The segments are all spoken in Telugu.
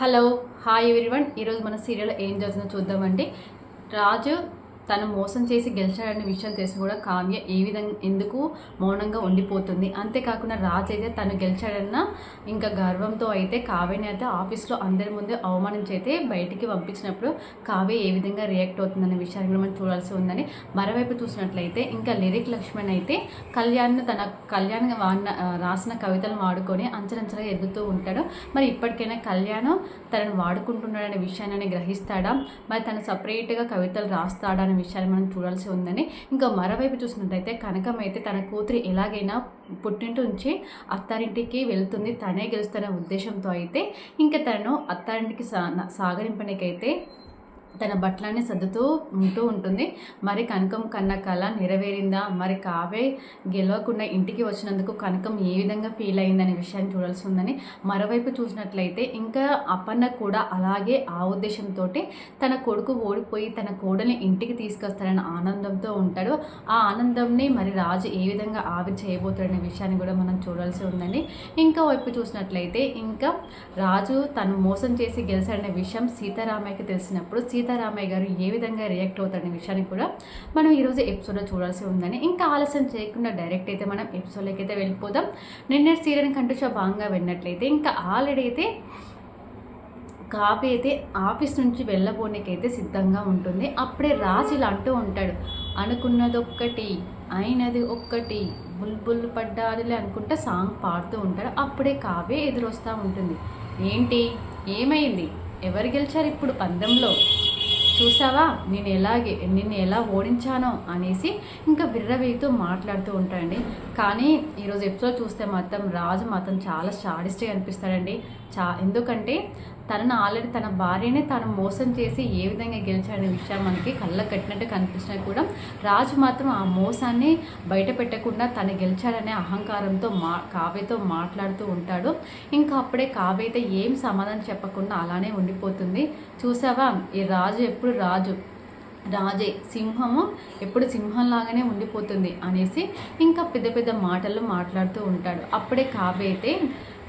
హలో హాయ్ ఎవ్రీవన్ ఈరోజు మన సీరియల్ ఏం జరుగుతుందో చూద్దామండి. రాజు తను మోసం చేసి గెలిచాడనే విషయం తెలిసి కూడా కావ్య ఏ విధంగా ఎందుకు మౌనంగా ఉండిపోతుంది. అంతేకాకుండా రాజ్ అయితే తను గెలిచాడన్న ఇంకా గర్వంతో అయితే కావ్యని అయితే ఆఫీస్లో అందరి ముందే అవమానించి అయితే బయటికి పంపించినప్పుడు కావ్య ఏ విధంగా రియాక్ట్ అవుతుందనే విషయాన్ని కూడా మనం చూడాల్సి ఉందని మరోవైపు చూసినట్లయితే ఇంకా లిరిక్ లక్ష్మణ్ అయితే కళ్యాణ్ తన కళ్యాణ్ వాడిన రాసిన కవితలను వాడుకొని అంచనంచలుగా ఎదుగుతూ ఉంటాడు. మరి ఇప్పటికైనా కళ్యాణ్ తనను వాడుకుంటున్నాడనే విషయాన్ని గ్రహిస్తాడా? మరి తను సపరేట్గా కవితలు రాస్తాడని విషయాన్ని మనం చూడాల్సి ఉందని. ఇంకా మరోవైపు చూసినట్టయితే కనకం అయితే తన కూతురు ఎలాగైనా పుట్టింటి నుంచి అత్తారింటికి వెళ్తుంది. తనే గెలుస్తున్న ఉద్దేశంతో అయితే ఇంకా తను అత్తారింటికి సా సాగరింపనికైతే తన బట్టలన్నీ సర్దుతూ ఉంటూ ఉంటుంది. మరి కనకం కన్న కళ నెరవేరిందా? మరి కావే గెలవకుండా ఇంటికి వచ్చినందుకు కనకం ఏ విధంగా ఫీల్ అయిందనే విషయాన్ని చూడాల్సి ఉందని మరోవైపు చూసినట్లయితే ఇంకా అపన్న కూడా అలాగే ఆ ఉద్దేశంతో తన కొడుకు ఓడిపోయి తన కోడల్ని ఇంటికి తీసుకొస్తాడని ఆనందంతో ఉంటాడు. ఆ ఆనందంని మరి రాజు ఏ విధంగా ఆవిరి చేయబోతాడనే విషయాన్ని కూడా మనం చూడాల్సి ఉందండి. ఇంకా వైపు చూసినట్లయితే ఇంకా రాజు తను మోసం చేసి గెలిచాడనే విషయం సీతారామయ్యకి తెలిసినప్పుడు సీత సీతారామయ్య గారు ఏ విధంగా రియాక్ట్ అవుతారనే విషయాన్ని కూడా మనం ఈరోజు ఎపిసోడ్లో చూడాల్సి ఉందని ఇంకా ఆలస్యం చేయకుండా డైరెక్ట్ అయితే మనం ఎపిసోడ్లోకి అయితే వెళ్ళిపోదాం. నిన్న సీరియల్ కంటూ షో బాగా విన్నట్లయితే ఇంకా ఆల్రెడీ అయితే కాపీ అయితే ఆఫీస్ నుంచి వెళ్ళబోనికైతే సిద్ధంగా ఉంటుంది. అప్పుడే రాజు ఇలా అంటూ ఉంటాడు అనుకున్నది ఒక్కటి అయినది ఒక్కటి బుల్బుల్ పడ్డాదిలే అనుకుంటా సాంగ్ పాడుతూ ఉంటాడు. అప్పుడే కావ్య ఎదురొస్తూ ఉంటుంది ఏంటి? ఏమైంది? ఎవరు గెలిచారు ఇప్పుడు పందెంలో? చూసావా? నేను ఎలాగే నిన్ను ఎలా ఓడించానో అనేసి ఇంకా విర్రవేగుతూ మాట్లాడుతూ ఉంటాడండి. కానీ ఈరోజు ఎపిసోడ్ చూస్తే మాత్రం రాజు మాత్రం చాలా సాడిస్ట్గా అనిపిస్తాడండి. చా ఎందుకంటే తనను ఆల్రెడీ తన భార్యనే తను మోసం చేసి ఏ విధంగా గెలిచాడనే విషయం మనకి కళ్ళ కట్టినట్టు కనిపించినా కూడా. రాజు మాత్రం ఆ మోసాన్ని బయట పెట్టకుండా తను గెలిచాడనే అహంకారంతో మా కావ్యతో మాట్లాడుతూ ఉంటాడు. ఇంకా అప్పుడే కావ్య అయితే ఏం సమాధానం చెప్పకుండా అలానే ఉండిపోతుంది. చూసావా? ఈ రాజు ఎప్పుడు రాజు? రాజే సింహము ఎప్పుడు సింహంలాగానే ఉండిపోతుంది అనేసి ఇంకా పెద్ద పెద్ద మాటలు మాట్లాడుతూ ఉంటాడు. అప్పుడే కావ్య అయితే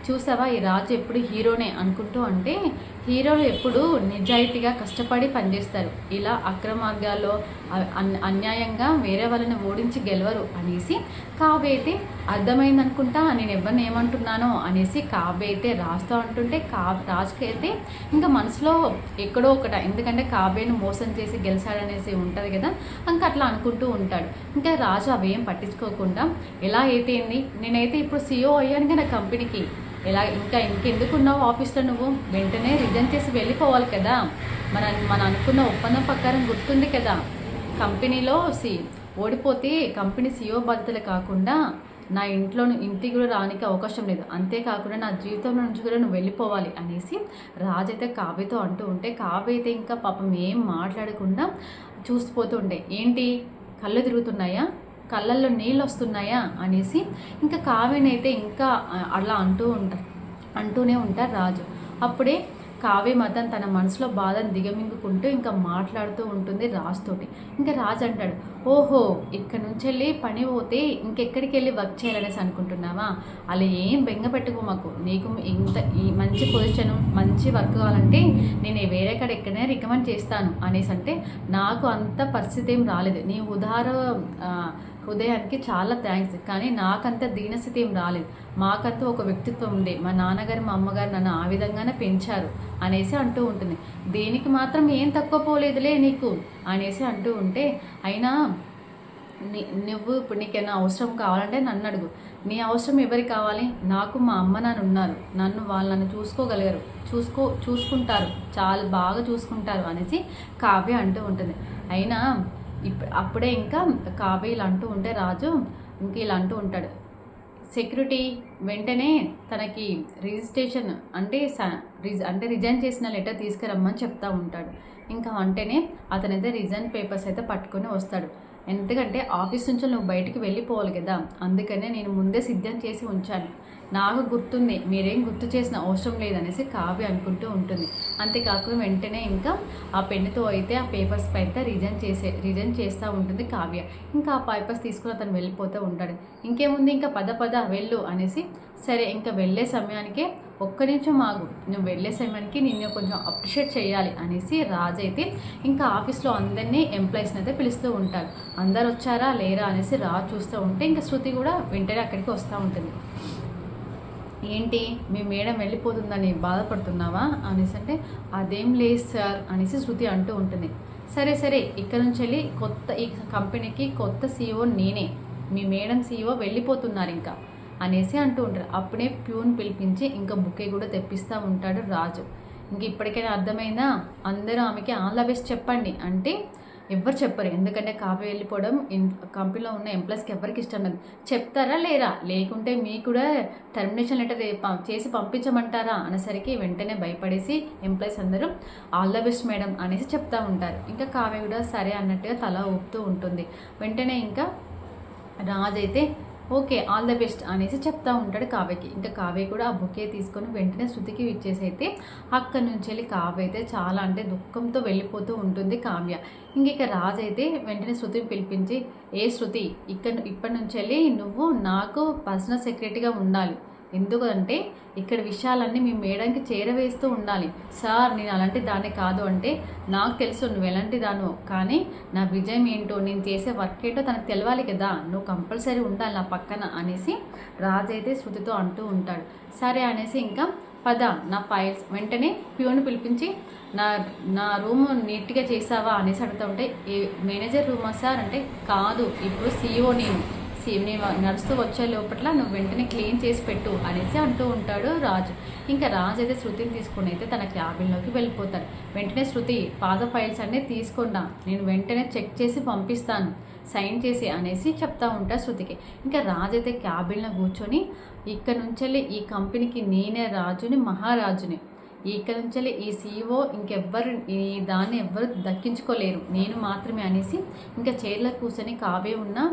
చూసావా? ఈ రాజు ఎప్పుడు హీరోనే అనుకుంటూ అంటే హీరోలు ఎప్పుడు నిజాయితీగా కష్టపడి పనిచేస్తారు. ఇలా అక్రమార్గాల్లో అన్- అన్యాయంగా వేరే వాళ్ళని ఓడించి గెలవరు అనేసి కావ్య అయితే అర్థమైంది అనుకుంటా నేను ఎవరిని ఏమంటున్నానో అనేసి కావ్య అయితే రాస్తూ అంటుంటే కా రాజుకి అయితే ఇంకా మనసులో ఎక్కడో ఒకట ఎందుకంటే కావ్యను మోసం చేసి గెలిచాడనేసి ఉంటుంది కదా ఇంకా అట్లా అనుకుంటూ ఉంటాడు. ఇంకా రాజు అవేం పట్టించుకోకుండా ఎలా అయితే ఏంది నేనైతే ఇప్పుడు సీఓ అయ్యాను కదా కంపెనీకి. ఇలా ఇంకా ఇంకెందుకున్నావు ఆఫీస్లో నువ్వు? వెంటనే రిజైన్ చేసి వెళ్ళిపోవాలి కదా. మన మన అనుకున్న ఒప్పందం ప్రకారం గుర్తుంది కదా. కంపెనీలో సి ఓడిపోతే కంపెనీ సీఓ బాధ్యతలు కాకుండా నా ఇంట్లో ఇంటికి కూడా రానికి అవకాశం లేదు. అంతేకాకుండా నా జీవితంలో నుంచి కూడా నువ్వు వెళ్ళిపోవాలి అనేసి రాజు అయితే కావ్యతో అంటూ ఉంటే కావ్య అయితే ఇంకా పాపం ఏం మాట్లాడకుండా చూసిపోతూ ఉండే. ఏంటి? కళ్ళు తిరుగుతున్నాయా? కళ్ళల్లో నీళ్ళు వస్తున్నాయా అనేసి ఇంకా కావ్యనైతే ఇంకా అలా అంటూ ఉంటారు అంటూనే ఉంటారు రాజు. అప్పుడే కావ్య మాత్రం తన మనసులో బాధను దిగమింగుకుంటూ ఇంకా మాట్లాడుతూ ఉంటుంది రాజుతోటి ఇంకా రాజు అంటాడు ఓహో ఇక్కడ నుంచి వెళ్ళి పని పోతే ఇంకెక్కడికి వెళ్ళి వర్క్ చేయాలనేసి అనుకుంటున్నావా? అలా ఏం బెంగ పెట్టుకో మాకు. నీకు ఇంత ఈ మంచి పొజిషన్ మంచి వర్క్ కావాలంటే నేను వేరే కాడ ఎక్కడైనా రికమెండ్ చేస్తాను అనేసి అంటే నాకు అంత పరిస్థితి ఏం రాలేదు. నీ ఉదార ఉదయానికి హృదయానికి చాలా థ్యాంక్స్ కానీ నాకంత దీనస్థితి ఏం రాలేదు. మాకంతా ఒక వ్యక్తిత్వం ఉండే. మా నాన్నగారు మా అమ్మగారు నన్ను ఆ విధంగానే పెంచారు అనేసి అంటూ ఉంటుంది. దేనికి మాత్రం ఏం తక్కువ పోలేదులే నీకు అనేసి అంటూ ఉంటే అయినా నీ నువ్వు ఇప్పుడు నీకేమైనా అవసరం కావాలంటే నన్ను అడుగు. నీ అవసరం ఎవరికి కావాలి? నాకు మా అమ్మ నాన్న ఉన్నారు. నన్ను వాళ్ళు నన్ను చూసుకోగలిగారు. చూసుకో చూసుకుంటారు. చాలా బాగా చూసుకుంటారు అనేసి కావ్య అంటూ ఉంటుంది. అయినా అప్పుడే ఇంకా కావ్య అంటూ ఉంటే రాజు ఇంక ఇలా అంటూ ఉంటాడు. సెక్యూరిటీ వెంటనే తనకి రిజిస్ట్రేషన్ అంటే అంటే రిజైన్ చేసిన లెటర్ తీసుకురమ్మని చెప్తా ఉంటాడు. ఇంకా అంటేనే అతనైతే రిజైన్ పేపర్స్ అయితే పట్టుకొని వస్తాడు. ఎందుకంటే ఆఫీస్ నుంచి నువ్వు బయటికి వెళ్ళిపోవాలి కదా. అందుకనే నేను ముందే సిద్ధం చేసి ఉంచాను. నాకు గుర్తుంది మీరేం గుర్తు చేసిన అవసరం లేదనేసి కావ్య అనుకుంటూ ఉంటుంది. అంతేకాకుండా వెంటనే ఇంకా ఆ పెన్నుతో అయితే ఆ పేపర్స్ అయితే రిజైన్ చేసే రిజైన్ చేస్తూ ఉంటుంది కావ్య. ఇంకా ఆ పేపర్స్ తీసుకుని అతను వెళ్ళిపోతూ ఉంటాడు. ఇంకేముంది? ఇంకా పద పద వెళ్ళు అనేసి సరే ఇంకా వెళ్ళే సమయానికే ఒక్క నిమిషం ఆగు. నువ్వు వెళ్ళే సమయానికి నిన్ను కొంచెం అప్రిషియేట్ చేయాలి అనేసి రాజు అయితే ఇంకా ఆఫీస్లో అందరినీ ఎంప్లాయీస్ని అయితే పిలుస్తూ ఉంటారు. అందరు వచ్చారా లేరా అనేసి రాజు చూస్తూ ఉంటే ఇంకా శృతి కూడా వెంటనే అక్కడికి వస్తూ ఉంటుంది. ఏంటి మీ మేడం వెళ్ళిపోతుందని బాధపడుతున్నావా అనేసి అంటే అదేం లేదు సార్ అనేసి శృతి అంటూ ఉంటుంది. సరే సరే ఇక్కడ నుంచి వెళ్ళి కొత్త ఈ కంపెనీకి కొత్త సీఈఓ నేనే. మీ మేడం సీఈఓ వెళ్ళిపోతున్నారు ఇంకా. అనేసి అంటూ ఉంటారు. అప్పుడే ప్యూన్ పిలిపించి ఇంకా బుకే కూడా తెప్పిస్తూ ఉంటాడు రాజు. ఇంక ఇప్పటికైనా అర్థమైందా? అందరూ ఆమెకి ఆల్ ద బెస్ట్ చెప్పండి. అంటే ఎవ్వరు చెప్పరు. ఎందుకంటే కాపీ వెళ్ళిపోవడం ఇన్ కంపెనీలో ఉన్న ఎంప్లాయీస్కి ఎవరికి ఇష్టం లేదు. చెప్తారా లేరా? లేకుంటే మీకు కూడా టర్మినేషన్ లెటర్ చేసి పంపించమంటారా? అనేసరికి వెంటనే భయపడేసి ఎంప్లాయీస్ అందరూ ఆల్ ద బెస్ట్ మేడం అనేసి చెప్తూ ఉంటారు. ఇంకా కావ్య కూడా సరే అన్నట్టుగా తల ఊపుతూ ఉంటుంది. వెంటనే ఇంకా రాజు అయితే ఓకే ఆల్ ద బెస్ట్ అనేసి చెప్తా ఉంటాడు కావ్యకి. ఇంకా కావ్య కూడా ఆ బుకే తీసుకొని వెంటనే శృతికి ఇచ్చేసి అయితే అక్కడి నుంచి వెళ్ళి కావ్య అయితే చాలా అంటే దుఃఖంతో వెళ్ళిపోతూ ఉంటుంది కావ్య. ఇంక ఇక రాజు అయితే వెంటనే శృతిని పిలిపించి ఏ శృతి ఇక్కడ ఇప్పటి నుంచి వెళ్ళి నువ్వు నాకు పర్సనల్ సెక్రటరీగా ఉండాలి. ఎందుకంటే ఇక్కడ విషయాలన్నీ మీ మేడంకి చేరవేస్తూ ఉండాలి. సార్ నేను అలాంటి దాన్ని కాదు అంటే నాకు తెలుసు నువ్వు ఎలాంటి దాను కానీ నా విజయం ఏంటో నేను చేసే వర్క్ ఏంటో తనకు తెలవాలి కదా. నువ్వు కంపల్సరీ ఉండాలి నా పక్కన అనేసి రాజు అయితే శృతితో అంటూ ఉంటాడు. సరే అనేసి ఇంకా పద నా ఫైల్స్ వెంటనే ప్యూని పిలిపించి నా నా రూమ్ నీట్గా చేసావా అనేసి అడుగుతా ఉంటే ఏ మేనేజర్ రూమా సార్? అంటే కాదు ఇప్పుడు సీఈఓ నేను. సీ- నేను నడుస్తూ వచ్చే లోపల నువ్వు వెంటనే క్లీన్ చేసి పెట్టు అనేసి అంటూ ఉంటాడు రాజు. ఇంకా రాజు అయితే శృతిని తీసుకుని అయితే తన క్యాబిన్లోకి వెళ్ళిపోతాడు. వెంటనే శృతి పాత ఫైల్స్ అన్నీ తీసుకున్నా నేను వెంటనే చెక్ చేసి పంపిస్తాను సైన్ చేసి అనేసి చెప్తా ఉంటా శృతికి. ఇంకా రాజు అయితే క్యాబిన్లో కూర్చొని ఇక్కడ నుంచెల్లి ఈ కంపెనీకి నేనే రాజుని మహారాజుని. ఇక్కడ నుంచి ఈ సీఈఓ ఇంకెవ్వరు ఈ దాన్ని ఎవ్వరు దక్కించుకోలేరు. నేను మాత్రమే అనేసి ఇంకా చైర్లో కూర్చొని కావే ఉన్న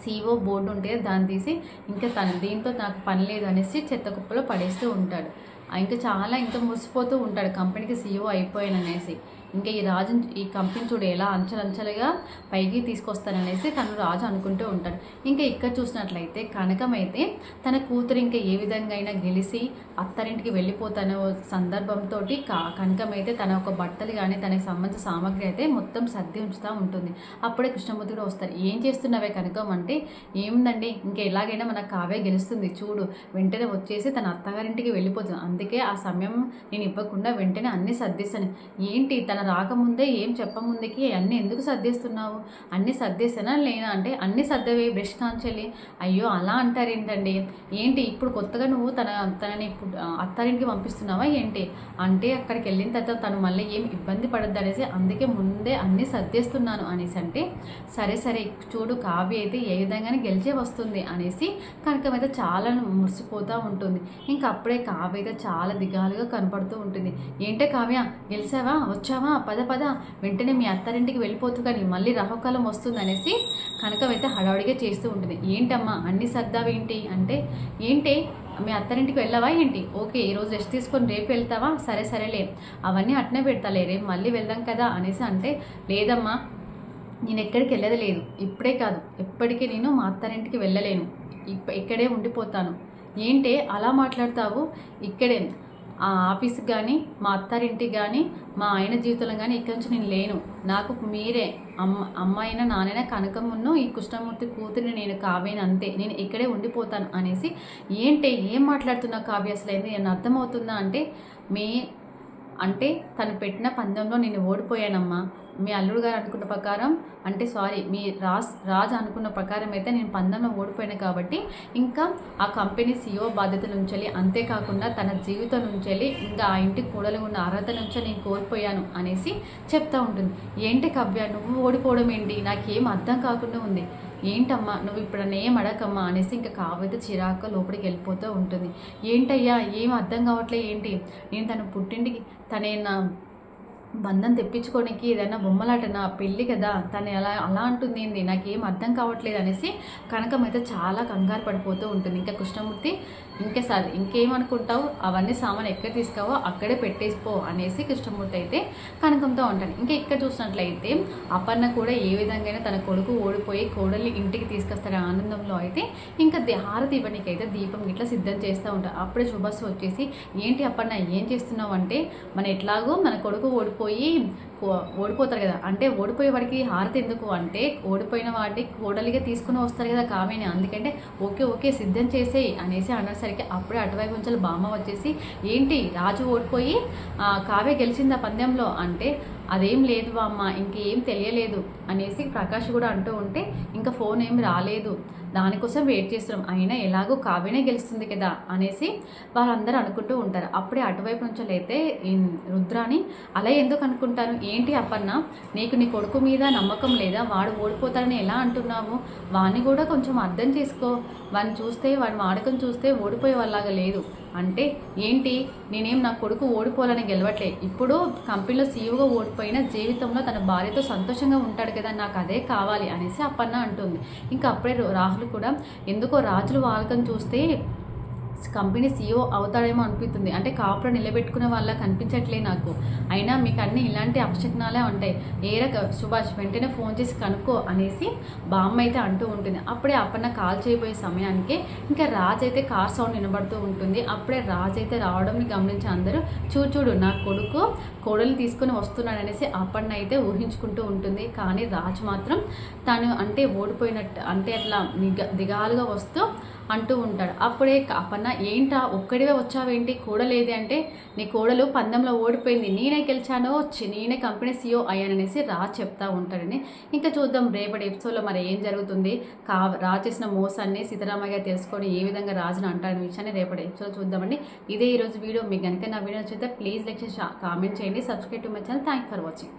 సీఓ బోర్డు ఉంటే దాన్ని తీసి ఇంకా తను దీంతో నాకు పని లేదు అనేసి చెత్త కుప్పలో పడేస్తూ ఉంటాడు. ఇంకా చాలా ఇంకా మురిసిపోతూ ఉంటాడు. కంపెనీకి సీఈఓ అయిపోయాననేసి ఇంకా ఈ రాజు ఈ కంపెనీ చూడు ఎలా అంచెలంచెలుగా పైకి తీసుకొస్తాననేసి తను రాజు అనుకుంటూ ఉంటాడు. ఇంకా ఇక్కడ చూసినట్లయితే కనకం అయితే తన కూతురు ఇంకా ఏ విధంగా అయినా గెలిచి అత్తారింటికి వెళ్ళిపోతానో సందర్భంతో కా కనకం అయితే తన ఒక బట్టలు కానీ తనకి సంబంధించిన సామాగ్రి అయితే మొత్తం సర్ది ఉంచుతూ ఉంటుంది. అప్పుడే కృష్ణమూర్తి కూడా వస్తారు. ఏం చేస్తున్నావే కనకం? అంటే ఏముందండి? ఇంకా ఎలాగైనా మన కావే గెలుస్తుంది. చూడు వెంటనే వచ్చేసి తన అత్తగారింటికి వెళ్ళిపోతుంది అందుకే ఆ సమయం నేను ఇవ్వకుండా వెంటనే అన్నీ సర్దిస్తాను. ఏంటి? తన రాకముందే ఏం చెప్పముందుకి అన్నీ ఎందుకు సర్దేస్తున్నావు? అన్నీ సర్దేసానా లేనా? అంటే అన్నీ సర్దవే బ్రష్ కాంచెల్లి అయ్యో అలా అంటారేంటండి? ఏంటి ఇప్పుడు కొత్తగా నువ్వు తన తనని ఇప్పుడు, అత్తారింటికి పంపిస్తున్నావా ఏంటి? అంటే అక్కడికి వెళ్ళిన తర్వాత తను మళ్ళీ ఏం ఇబ్బంది పడద్దు అనేసి అందుకే ముందే అన్నీ సర్దేస్తున్నాను అనేసి అంటే సరే సరే చూడు కావ్య అయితే ఏ విధంగానే గెలిచే వస్తుంది అనేసి కనకం అయితే చాలా మురిసిపోతూ ఉంటుంది. ఇంకా అప్పుడే కావ్య అయితే చాలా దిగాలుగా కనపడుతూ ఉంటుంది. ఏంటే కావ్య గెలిచావా? వచ్చావా? పద పద. వెంటనే మీ అత్తారింటికి వెళ్ళిపోతూ కానీ మళ్ళీ రాహుకాలం వస్తుంది అనేసి కనకమైతే హడావుడిగా చేస్తూ ఉంటుంది. ఏంటమ్మా? అన్ని సర్దావేంటి? అంటే ఏంటి? మీ అత్తారింటికి వెళ్ళావా ఏంటి? ఓకే ఈరోజు రెస్ట్ తీసుకొని రేపు వెళ్తావా? సరే సరేలే. అవన్నీ అట్నే పెడతాలే. రేపు మళ్ళీ వెళ్దాం కదా అనేసి అంటే లేదమ్మా. నేను ఎక్కడికి వెళ్ళేది లేదు. ఇప్పుడే కాదు. ఎప్పటికీ నేను మా అత్తారింటికి వెళ్ళలేను. ఇప్ప ఇక్కడే ఉండిపోతాను. ఏంటే? అలా మాట్లాడతావు? ఇక్కడే. ఆ ఆఫీస్కి కానీ మా అత్తారింటికి కానీ మా ఆయన జీవితంలో కానీ ఇక్కడి నుంచి నేను లేను. నాకు మీరే అమ్మ అమ్మాయినా నానైనా కనకమున్ను ఈ కృష్ణమూర్తి కూతురిని నేను కావేను అంతే. నేను ఇక్కడే ఉండిపోతాను అనేసి ఏంటి ఏం మాట్లాడుతున్నా కావ్య అసలు? ఏంది? నేను అర్థమవుతుందా అంటే మీ అంటే తను పెట్టిన పందెంలో నేను ఓడిపోయానమ్మా. మీ అల్లుడు గారు అనుకున్న ప్రకారం అంటే సారీ మీ రాజ్ రాజ్ అనుకున్న ప్రకారం అయితే నేను పందెంలో ఓడిపోయాను కాబట్టి ఇంకా ఆ కంపెనీ సీఓ బాధ్యత నుంచి అంతేకాకుండా తన జీవితం నుంచి ఇంకా ఆ ఇంటికి కూడలు ఉన్న అర్హత నుంచి నేను కోల్పోయాను అనేసి చెప్తా ఉంటుంది. ఏంటి కవ్య నువ్వు ఓడిపోవడం ఏంటి? నాకేం అర్థం కాకుండా ఉంది. ఏంటమ్మా నువ్వు ఇప్పుడు నన్ను అడగమ్మా అనేసి ఇంకా కావైతే చిరాక లోపలికి వెళ్ళిపోతూ ఉంటుంది. ఏంటయ్యా ఏం అర్థం కావట్లే ఏంటి? నేను తన పుట్టింటికి తనే నా బంధం తెప్పించుకోవడానికి ఏదైనా బొమ్మలాట నా పెళ్ళి కదా తను ఎలా అలా అంటుంది ఏంది? నాకేం అర్థం కావట్లేదు అనేసి కనకం అయితే చాలా కంగారు పడిపోతూ ఉంటుంది. ఇంకా కృష్ణమూర్తి ఇంకా సార్ ఇంకేమనుకుంటావు? అవన్నీ సామాన్ ఎక్కడ తీసుకోవో అక్కడే పెట్టేసిపో అనేసి కృష్ణమూర్తి అయితే కనకంతో ఉంటాడు ఇంకా ఇక్కడ చూసినట్లయితే అపర్ణ కూడా ఏ విధంగా తన కొడుకు ఓడిపోయి కోడల్ని ఇంటికి తీసుకొస్తాడు ఆనందంలో అయితే ఇంకా హారతి ఇవ్వడానికి అయితే దీపం ఇట్లా సిద్ధం చేస్తూ ఉంటారు. అప్పుడే శుభస్సు వచ్చేసి ఏంటి అపర్ణ ఏం చేస్తున్నావు? అంటే మన ఎట్లాగో మన కొడుకు ఓడిపో ఓడిపోయి కో- ఓడిపోతారు కదా. అంటే ఓడిపోయే వాడికి హారతి ఎందుకు? అంటే ఓడిపోయిన వాడిని కోడలిగా తీసుకుని వస్తారు కదా కావేని అందుకంటే ఓకే ఓకే సిద్ధం చేసేయి అనేసి అనేసరికి అప్పుడే అటువైపు నుంచి బామ్మ వచ్చేసి ఏంటి రాజు ఓడిపోయి కావ్య గెలిచింది ఆ పందెంలో? అంటే అదేం లేదు బామ్మ ఇంకేం తెలియలేదు అనేసి ప్రకాష్ కూడా అంటూ ఉంటే ఇంకా ఫోన్ ఏం రాలేదు. దానికోసం వెయిట్ చేస్తున్నాం. అయినా ఎలాగో కావ్యనే గెలుస్తుంది కదా అనేసి వాళ్ళందరూ అనుకుంటూ ఉంటారు. అప్పుడే అటువైపు నుంచి అయితే రుద్రాని అలా ఎందుకు అనుకుంటాను ఏంటి అప్పన్న? నీకు నీ కొడుకు మీద నమ్మకం లేదా? వాడు ఓడిపోతాడని ఎలా అంటున్నావు? వాడిని కూడా కొంచెం అర్థం చేసుకో. వాడిని చూస్తే వాడి వాడకం చూస్తే ఓడిపోయే వాళ్ళగా లేదు. అంటే ఏంటి? నేనేం నా కొడుకు ఓడిపోవాలని గెలవట్లే. ఇప్పుడు కంపెనీలో సీఈఓగా ఓడిపోయిన జీవితంలో తన భార్యతో సంతోషంగా ఉంటాడు కదా నాకు అదే కావాలి అనేసి అప్పన్న అంటుంది. ఇంకా అప్పుడే రాహుల్ కూడా ఎందుకో రాజులు వాళ్ళకని చూస్తే కంపెనీ సీఈఓ అవుతాడేమో అనిపిస్తుంది. అంటే కాపుర నిలబెట్టుకునే వాళ్ళ కనిపించట్లే నాకు. అయినా మీకు అన్ని ఇలాంటి అపశకునాలే ఉంటాయి. ఏ రక సుభాష్ వెంటనే ఫోన్ చేసి కనుక్కో అనేసి బామ్మ అయితే అంటూ ఉంటుంది. అప్పుడే అప్పన్న కాల్ చేయబోయే సమయానికి ఇంకా రాజ్ అయితే కార్ సౌండ్ వినబడుతూ ఉంటుంది. అప్పుడే రాజ్ అయితే రావడం గమనించి అందరూ చూడు చూడు నా కొడుకు కోడలు తీసుకొని వస్తున్నాడు అనేసి అప్పన్న అయితే ఊహించుకుంటూ ఉంటుంది. కానీ రాజు మాత్రం తను అంటే ఓడిపోయినట్టు అంటే అట్లా దిగాలుగా వస్తూ అంటూ ఉంటాడు. అప్పుడే అప్పన్న ఏంటా ఒక్కడివే వచ్చావేంటి? కోడలేది అంటే నీ కోడలు పందెంలో ఓడిపోయింది. నేనే గెలిచాను చి- నేనే కంపెనీ సీఓ అయ్యాననేసి రా చెప్తా ఉంటాడని ఇంకా చూద్దాం. రేపటి ఎపిసోడ్లో మరి ఏం జరుగుతుంది? కా రా చేసిన మోసాన్ని సీతారామయ్య తెలుసుకొని ఏ విధంగా రాజును అంటాడని విషయాన్ని రేపటి ఎపిసోడ్ చూద్దామండి. ఇదే ఈరోజు వీడియో. మీకు కనుక నా వీడియో నచ్చితే ప్లీజ్ లైక్ చేసి కామెంట్ చేయండి. Subscribe to my channel. Thank for watching.